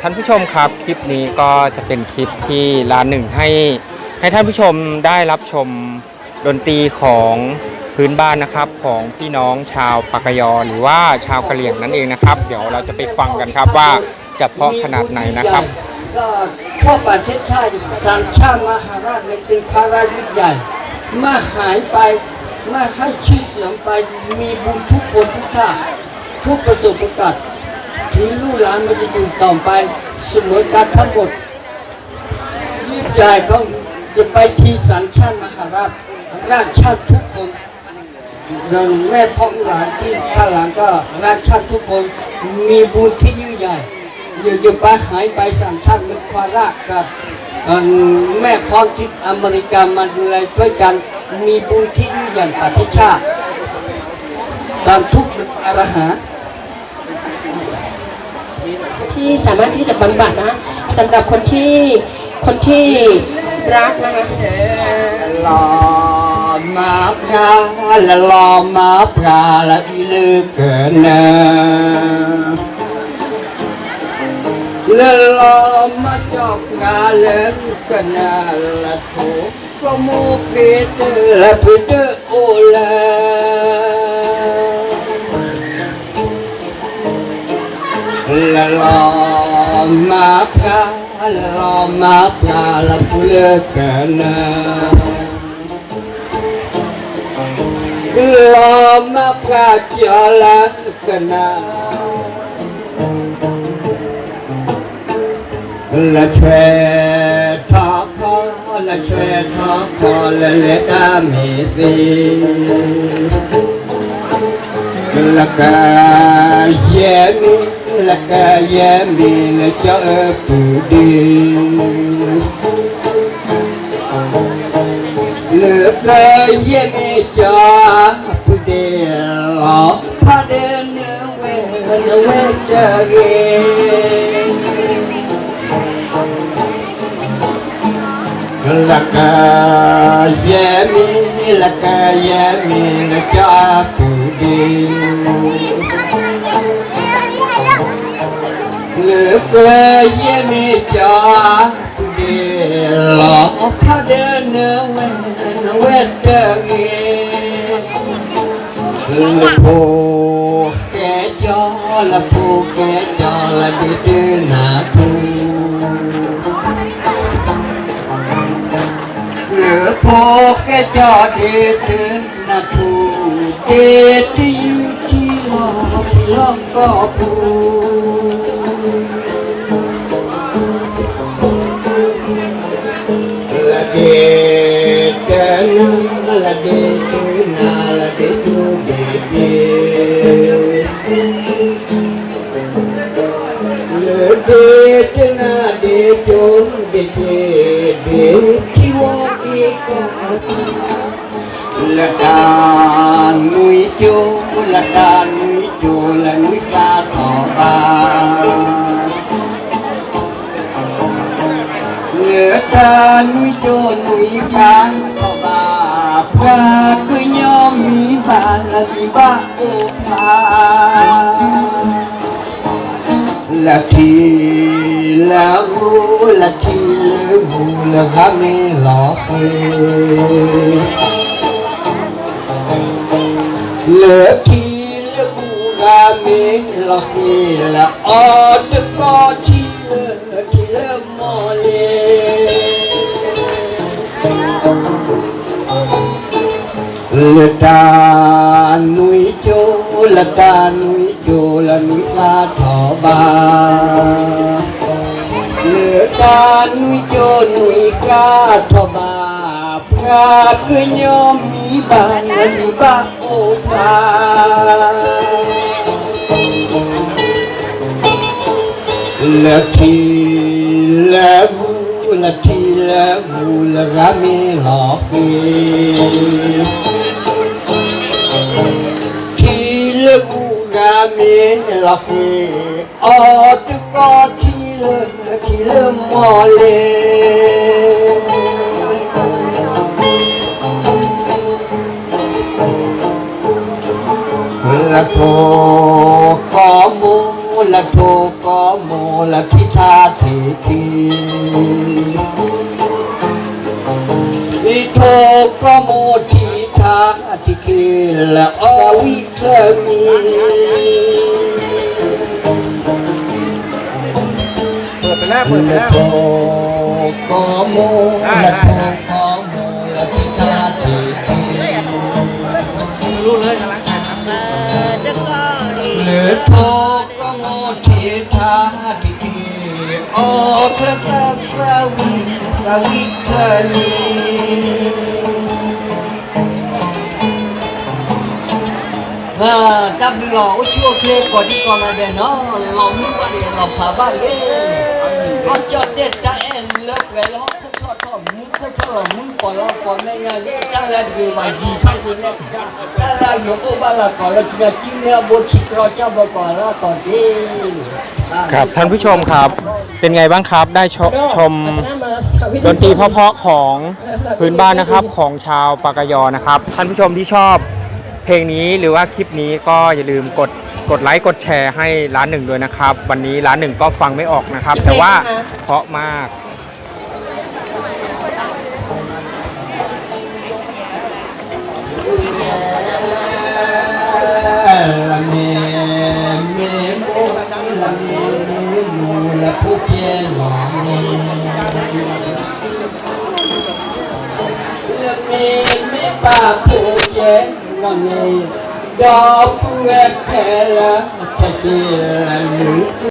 ท่านผู้ชมครับคลิปนี้ก็จะเป็นคลิปที่ร้านหนึ่งให้ให้ท่านผู้ชมได้รับชมดนตรีของพื้นบ้านนะครับของพี่น้องชาวปากยอหรือว่าชาวกะเหรี่ยงนั่นเองนะครับ เดี๋ยวเราจะไปฟังกันครับว่าจะเพราะขนาดไหนนะครับก็พ่อประเทศชาติสังชาติมหาราชในเป็นภาระยิ่งใหญ่มาหายไปมาให้ชื่อเสียงไปมีบุญทุกคนทุกท่าทุกประสบการณ์ ถึงลูกหลานมันจะอยู่ต่อไปเสมอกันทั้งหมดยิ่งใหญ่ก็จะไปที่สังชาติมหาราชราชชาติทุกคนอย่างแม่พ่อหลานที่ข้างหลังก็ราชชาติทุกคนมีบุญที่ยิ่งใหญ่อยู่อยู่ไปหายไปสามชาติมันควาระกับแม่พ้องที่อเมริกามาดูแลช่วยกันมีบุญที่ยิ่งใหญ่ประเทศชาติสามทุกข์อรหันต์ ที่สามารถที่จะบำบัดนะสำหรับคนที่คนที่รักนะคะลอมาพระละลอมาพระละอีลือกเกินเนละลอมาจอกงาเลิกกันนาละทุกก็มูปีเตอร์ละปีเตอร์โอละ La la ma pra la la ma pra la poule cana La ma pra la cana La chue ta kho la chue ta kho la le ta mi si la ca yemi la ca yemi la cho pu đi la ca yemi cho pu đi lo pa de ne we ne we da ge la ca yemi la ca yemi la cho pu đi เลือเกลยมจอเดลอกพาเดินเนเวนเวทเดเกละโพแกจอละโพแกจอละดิดนาทูเหลือโพแกจอดิดนาทูเดดอยู่ที่หอที่ห้องก็ปู la de cana la de tu de de le de cana de tu de de de ki wa ki ko la ta nui chu la ta nui chu la nui ka tho ba เหลือตาหนุยโจหนุยค้างก็บาพระคือยอมมีบาละมีบาโอ la ta núi chô la ta núi chô là núi la thọ ba la ta núi chô núi ca thọ ba pra cứ nhom mi ba la mi ba ô pa la thi la gu la thi la gu la ga mi la khi กูงามีลาฟีออดก็ทีเลยทีเลยมอเลละโทก็โมละโทก็โมละพิธาทีทีอีโทก็โมโต เปิดไปแล้วเปิดไปแล้วโทก็โมละโทก็โมละพิธาเทคีรู้เลยกำลังถ่ายทำนะหรือโทก็โมทิธาทิคีโอพระกาพระวิพระวิเคมี đắp đi lò có chua kia còn đi còn là để nó lòng nước ba để lòng phá ba ghê có cho tết ta em lớp về nó không cho cho muốn không cho là muốn còn lo còn đây là cái ta là gì mà gì thay của nó ta ta là nhiều cô ba là còn là chỉ là chim là bố chỉ cho cho bà còn là còn đi ครับท่านผู้ชมครับ เป็นไงบ้างครับได้ชมชมดนตรีเพราะๆของพื้นบ้านนะครับของชาวปากกยอนะครับ ท่านผู้ชมที่ชอบ เพลงนี้หรือว่าคลิปนี้ก็อย่าลืมกดกดไลค์กดแชร์ให้ร้านหนึ่งด้วยนะครับ วันนี้ร้านหนึ่งก็ฟังไม่ออกนะครับ แต่ว่าเพราะมาก la নামে গপুয়ের খেলা থেকে